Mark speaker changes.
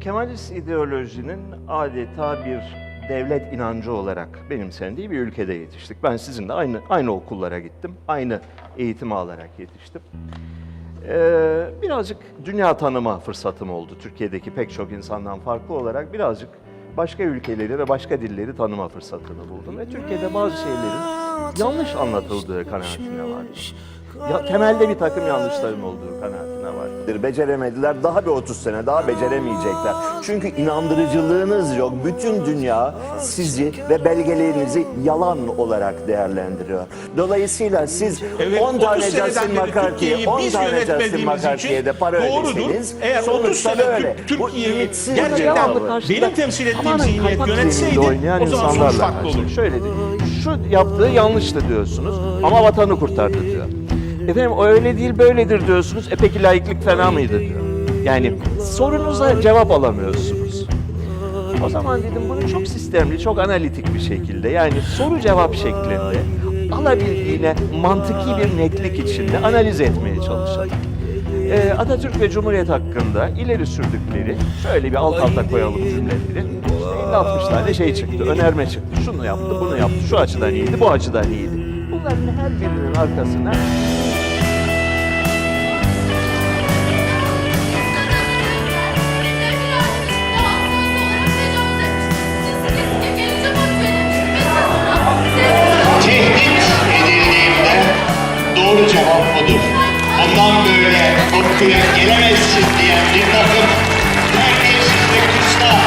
Speaker 1: Kemalist ideolojinin adeta bir devlet inancı olarak benimsendiği bir ülkede yetiştik. Ben sizinle aynı aynı okullara gittim, aynı eğitimi alarak yetiştim. Ee, birazcık dünya tanıma fırsatım oldu. Türkiye'deki pek çok insandan farklı olarak birazcık başka ülkeleri ve başka dilleri tanıma fırsatını buldum. Ve Türkiye'de bazı şeylerin yanlış anlatıldığı kanaatine vardım. Ya, temelde bir takım yanlışların olduğu kanaatine vardım.
Speaker 2: Beceremediler. Daha bir 30 sene daha beceremeyecekler. Çünkü inandırıcılığınız yok. Bütün dünya sizi ve belgelerinizi yalan olarak değerlendiriyor. Dolayısıyla siz
Speaker 3: Evet,
Speaker 2: 10
Speaker 3: 30
Speaker 2: tane Justin McCarthy'ye,
Speaker 3: Türkiye'yi
Speaker 2: 10
Speaker 3: biz
Speaker 2: tane Justin McCarthy'ye de
Speaker 3: için
Speaker 2: para
Speaker 3: doğrudur.
Speaker 2: ödeseniz
Speaker 3: Eğer 30
Speaker 2: sonuçta
Speaker 3: sene
Speaker 2: böyle.
Speaker 3: Türkiye'yi gerçekten
Speaker 1: karşıda
Speaker 3: benim temsil ettiğim zihniyet yönetseydi o zaman sonuç farklı
Speaker 1: karşı-
Speaker 3: olur.
Speaker 1: Şöyle diyor, şu yaptığı yanlıştı diyorsunuz ama vatanı kurtardı diyor. Efendim o öyle değil böyledir diyorsunuz. E peki laiklik fena mıydı diyor. Yani sorunuza cevap alamıyorsunuz. O zaman dedim bunu çok sistemli, çok analitik bir şekilde yani soru cevap şeklinde alabildiğine mantıki bir netlik içinde analiz etmeye çalışalım. Ee, Atatürk ve Cumhuriyet hakkında ileri sürdükleri şöyle bir alt alta koyalım cümleleri. İşte 50-60 tane şey çıktı, önerme çıktı. Şunu yaptı, bunu yaptı, şu açıdan iyiydi, bu açıdan iyiydi. Bunların her birinin arkasına
Speaker 4: odur. Ondan böyle korkuya gelemezsin diyen bir takım terbiyesiz ve küstah